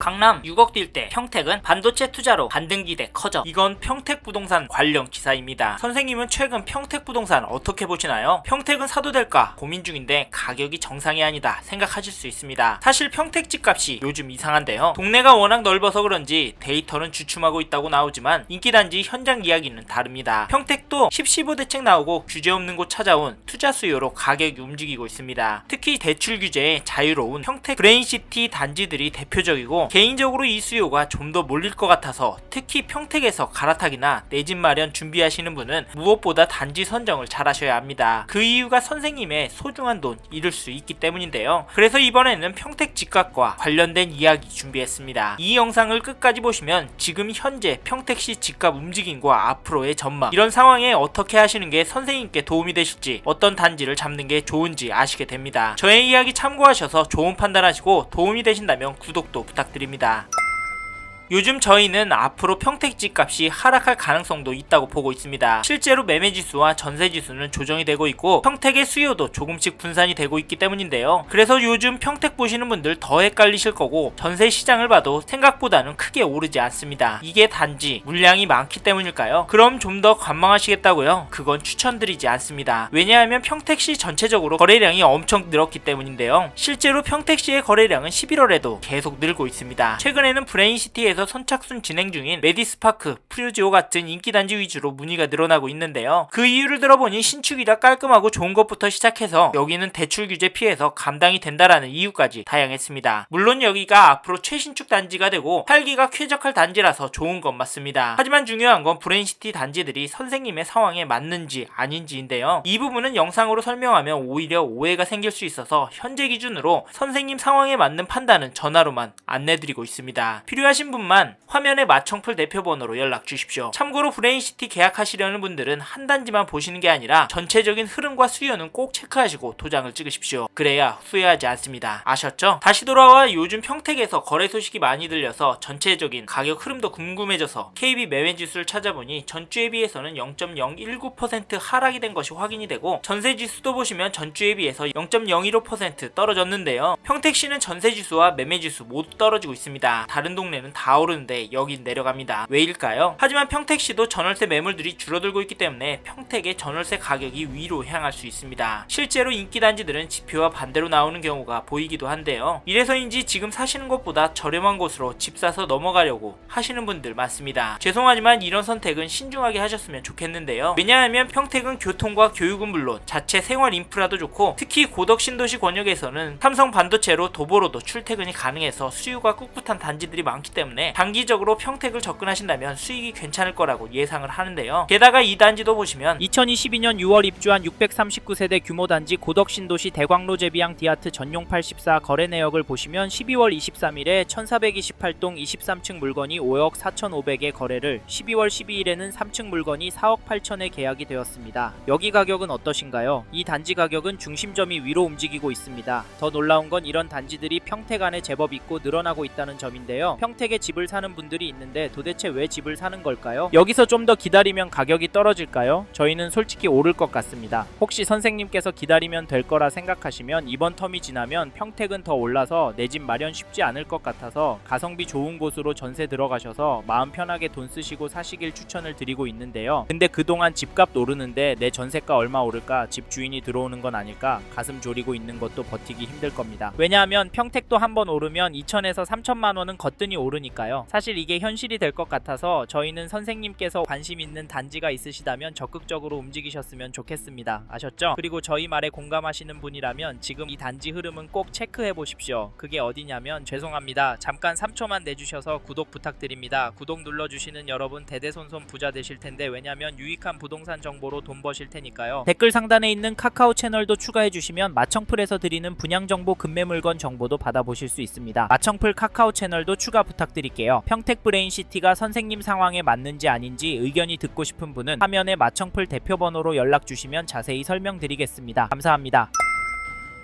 강남 6억 뛸 때 평택은 반도체 투자로 반등 기대 커져. 이건 평택 부동산 관련 기사입니다. 선생님은 최근 평택 부동산 어떻게 보시나요? 평택은 사도 될까 고민 중인데 가격이 정상이 아니다 생각하실 수 있습니다. 사실 평택 집값이 요즘 이상한데요. 동네가 워낙 넓어서 그런지 데이터는 주춤하고 있다고 나오지만 인기단지 현장 이야기는 다릅니다. 평택도 10, 15 대책 나오고 규제 없는 곳 찾아온 투자 수요로 가격이 움직이고 있습니다. 특히 대출 규제에 자유로운 평택 브레인시티 단지들이 대표적이고 개인적으로 이 수요가 좀 더 몰릴 것 같아서 특히 평택에서 갈아타기나 내 집 마련 준비하시는 분은 무엇보다 단지 선정을 잘 하셔야 합니다. 그 이유가 선생님의 소중한 돈 잃을 수 있기 때문인데요. 그래서 이번에는 평택 집값과 관련된 이야기 준비했습니다. 이 영상을 끝까지 보시면 지금 현재 평택시 집값 움직임과 앞으로의 전망 이런 상황에 어떻게 하시는 게 선생님께 도움이 되실지 어떤 단지를 잡는 게 좋은지 아시게 됩니다. 저의 이야기 참고하셔서 좋은 판단하시고 도움이 되신다면 구독도 부탁드립니다. 드립니다. 요즘 저희는 앞으로 평택집 값이 하락할 가능성도 있다고 보고 있습니다. 실제로 매매 지수와 전세 지수는 조정이 되고 있고 평택의 수요도 조금씩 분산이 되고 있기 때문인데요. 그래서 요즘 평택 보시는 분들 더 헷갈리실 거고 전세 시장을 봐도 생각보다는 크게 오르지 않습니다. 이게 단지 물량이 많기 때문일까요? 그럼 좀 더 관망하시겠다고요? 그건 추천드리지 않습니다. 왜냐하면 평택시 전체적으로 거래량이 엄청 늘었기 때문인데요. 실제로 평택시의 거래량은 11월에도 계속 늘고 있습니다. 최근에는 브레인시티에서 선착순 진행 중인 레디스파크, 프류지오 같은 인기 단지 위주로 문의가 늘어나고 있는데요. 그 이유를 들어보니 신축이라 깔끔하고 좋은 것부터 시작해서 여기는 대출 규제 피해서 감당이 된다라는 이유까지 다양했습니다. 물론 여기가 앞으로 최신축 단지가 되고 살기가 쾌적할 단지라서 좋은 건 맞습니다. 하지만 중요한 건 브레인시티 단지들이 선생님의 상황에 맞는지 아닌지인데요. 이 부분은 영상으로 설명하면 오히려 오해가 생길 수 있어서 현재 기준으로 선생님 상황에 맞는 판단은 전화로만 안내드리고 있습니다. 필요하신 분만 화면에 마청풀 대표번호로 연락 주십시오. 참고로 브레인시티 계약하시려는 분들은 한 단지만 보시는 게 아니라 전체적인 흐름과 수요는 꼭 체크하시고 도장을 찍으십시오. 그래야 후회하지 않습니다. 아셨죠? 다시 돌아와 요즘 평택에서 거래 소식이 많이 들려서 전체적인 가격 흐름도 궁금해져서 KB 매매 지수를 찾아보니 전주에 비해서는 0.019% 하락이 된 것이 확인이 되고 전세 지수도 보시면 전주에 비해서 0.015% 떨어졌는데요. 평택시는 전세 지수와 매매 지수 모두 떨어지고 있습니다. 다른 동네는 다 오르는데 여긴 내려갑니다. 왜일까요? 하지만 평택시도 전월세 매물들이 줄어들고 있기 때문에 평택의 전월세 가격이 위로 향할 수 있습니다. 실제로 인기 단지들은 지표와 반대로 나오는 경우가 보이기도 한데요. 이래서인지 지금 사시는 것보다 저렴한 곳으로 집 사서 넘어가려고 하시는 분들 많습니다. 죄송하지만 이런 선택은 신중하게 하셨으면 좋겠는데요. 왜냐하면 평택은 교통과 교육은 물론 자체 생활 인프라도 좋고 특히 고덕 신도시 권역에서는 삼성 반도체로 도보로도 출퇴근이 가능해서 수요가 꿋꿋한 단지들이 많기 때문에 단기적으로 평택을 접근하신다면 수익이 괜찮을 거라고 예상을 하는데요. 게다가 이 단지도 보시면 2022년 6월 입주한 639세대 규모 단지 고덕 신도시 대광로 제비양 디아트 전용 84 거래 내역을 보시면 12월 23일에 1428동 23층 물건이 5억 4,500에 거래를 12월 12일에는 3층 물건이 4억 8천에 계약이 되었습니다. 여기 가격은 어떠신가요? 이 단지 가격은 중심점이 위로 움직이고 있습니다. 더 놀라운 건 이런 단지들이 평택 안에 제법 있고 늘어나고 있다는 점인데요. 평택에 집을 사는 분들이 있는데 도대체 왜 집을 사는 걸까요? 여기서 좀 더 기다리면 가격이 떨어질까요? 저희는 솔직히 오를 것 같습니다. 혹시 선생님께서 기다리면 될 거라 생각하시면 이번 텀이 지나면 평택은 더 올라서 내 집 마련 쉽지 않을 것 같아서 가성비 좋은 곳으로 전세 들어가셔서 마음 편하게 돈 쓰시고 사시길 추천을 드리고 있는데요. 근데 그동안 집값 오르는데 내 전세가 얼마 오를까 집 주인이 들어오는 건 아닐까 가슴 졸이고 있는 것도 버티기 힘들 겁니다. 왜냐하면 평택도 한번 오르면 2천에서 3천만 원은 거뜬히 오르니까요. 사실 이게 현실이 될 것 같아서 저희는 선생님께서 관심 있는 단지가 있으시다면 적극적으로 움직이셨으면 좋겠습니다. 아셨죠? 그리고 저희 말에 공감하시는 분이라면 지금 이 단지 흐름은 꼭 체크해 보십시오. 그게 어디냐면 죄송합니다. 잠깐 3초만 내주셔서 구독 부탁드립니다. 구독 눌러주시는 여러분 대대손손 부자 되실 텐데 왜냐면 유익한 부동산 정보로 돈 버실 테니까요. 댓글 상단에 있는 카카오 채널도 추가해 주시면 마청풀에서 드리는 분양 정보 금매 물건 정보도 받아보실 수 있습니다. 마청풀 카카오 채널도 추가 부탁드 릴게요. 평택 브레인시티가 선생님 상황에 맞는지 아닌지 의견이 듣고 싶은 분은 화면에 마청풀 대표 번호로 연락 주시면 자세히 설명드리겠습니다. 감사합니다.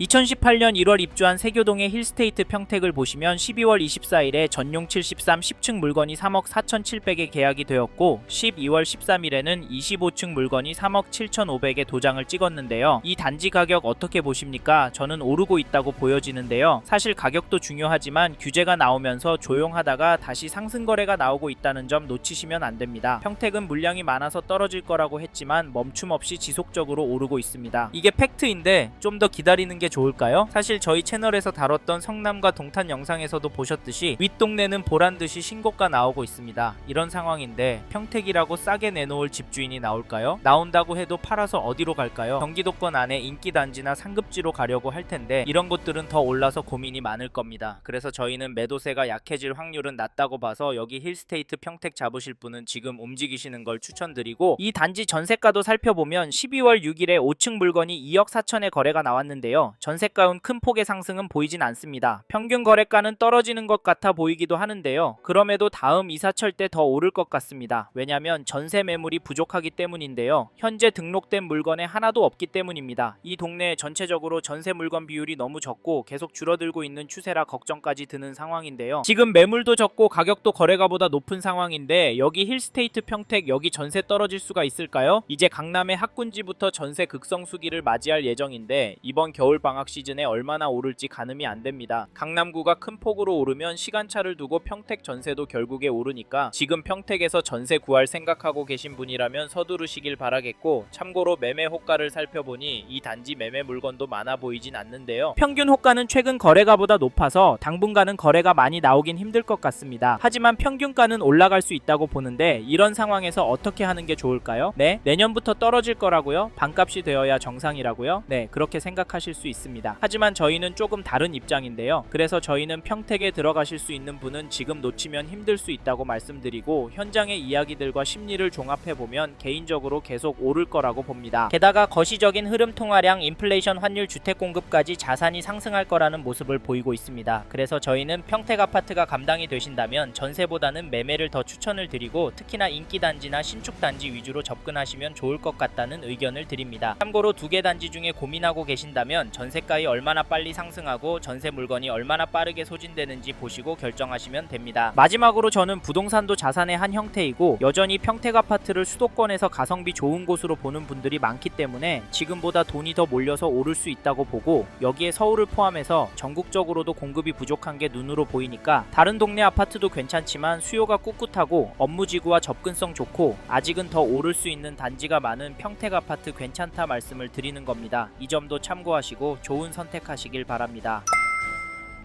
2018년 1월 입주한 세교동의 힐스테이트 평택을 보시면 12월 24일에 전용 73 10층 물건이 3억 4,700에 계약이 되었고 12월 13일에는 25층 물건이 3억 7,500에 도장을 찍었는데요. 이 단지 가격 어떻게 보십니까? 저는 오르고 있다고 보여지는데요. 사실 가격도 중요하지만 규제가 나오면서 조용하다가 다시 상승 거래가 나오고 있다는 점 놓치시면 안 됩니다. 평택은 물량이 많아서 떨어질 거라고 했지만 멈춤 없이 지속적으로 오르고 있습니다. 이게 팩트인데 좀 더 기다리는 게 좋을까요? 사실 저희 채널에서 다뤘던 성남과 동탄 영상에서도 보셨듯이 윗동네는 보란 듯이 신고가 나오고 있습니다. 이런 상황인데 평택이라고 싸게 내놓을 집주인이 나올까요? 나온다고 해도 팔아서 어디로 갈까요? 경기도권 안에 인기 단지나 상급지로 가려고 할 텐데 이런 곳들은 더 올라서 고민이 많을 겁니다. 그래서 저희는 매도세가 약해질 확률은 낮다고 봐서 여기 힐스테이트 평택 잡으실 분은 지금 움직이시는 걸 추천드리고 이 단지 전세가도 살펴보면 12월 6일에 5층 물건이 2억 4천에 거래가 나왔는데요. 전세가운 큰 폭의 상승은 보이진 않습니다. 평균 거래가는 떨어지는 것 같아 보이기도 하는데요. 그럼에도 다음 이사철 때 더 오를 것 같습니다. 왜냐면 전세 매물이 부족하기 때문인데요. 현재 등록된 물건에 하나도 없기 때문입니다. 이 동네에 전체적으로 전세 물건 비율이 너무 적고 계속 줄어들고 있는 추세라 걱정까지 드는 상황인데요. 지금 매물도 적고 가격도 거래가보다 높은 상황인데 여기 힐스테이트 평택 여기 전세 떨어질 수가 있을까요? 이제 강남의 학군지부터 전세 극성수기를 맞이할 예정인데 이번 겨울 방학 시즌에 얼마나 오를지 가늠이 안 됩니다. 강남구가 큰 폭으로 오르면 시간차를 두고 평택 전세도 결국에 오르니까 지금 평택에서 전세 구할 생각하고 계신 분이라면 서두르시길 바라겠고 참고로 매매 호가를 살펴보니 이 단지 매매 물건도 많아 보이진 않는데요. 평균 호가는 최근 거래가보다 높아서 당분간은 거래가 많이 나오긴 힘들 것 같습니다. 하지만 평균가는 올라갈 수 있다고 보는데 이런 상황에서 어떻게 하는 게 좋을까요? 네, 내년부터 떨어질 거라고요? 반값이 되어야 정상이라고요? 네, 그렇게 생각하실 수 있습니다. 하지만 저희는 조금 다른 입장인데요. 그래서 저희는 평택에 들어가실 수 있는 분은 지금 놓치면 힘들 수 있다고 말씀드리고 현장의 이야기들과 심리를 종합해 보면 개인적으로 계속 오를 거라고 봅니다. 게다가 거시적인 흐름 통화량, 인플레이션 환율, 주택 공급까지 자산이 상승할 거라는 모습을 보이고 있습니다. 그래서 저희는 평택 아파트가 감당이 되신다면 전세보다는 매매를 더 추천을 드리고 특히나 인기 단지나 신축 단지 위주로 접근하시면 좋을 것 같다는 의견을 드립니다. 참고로 두 개 단지 중에 고민하고 계신다면 전 세가이 얼마나 빨리 상승하고 전세 물건이 얼마나 빠르게 소진되는지 보시고 결정하시면 됩니다. 마지막으로 저는 부동산도 자산의 한 형태이고 여전히 평택 아파트를 수도권에서 가성비 좋은 곳으로 보는 분들이 많기 때문에 지금보다 돈이 더 몰려서 오를 수 있다고 보고 여기에 서울을 포함해서 전국적으로도 공급이 부족한 게 눈으로 보이니까 다른 동네 아파트도 괜찮지만 수요가 꿋꿋하고 업무지구와 접근성 좋고 아직은 더 오를 수 있는 단지가 많은 평택 아파트 괜찮다 말씀을 드리는 겁니다. 이 점도 참고하시고 좋은 선택하시길 바랍니다.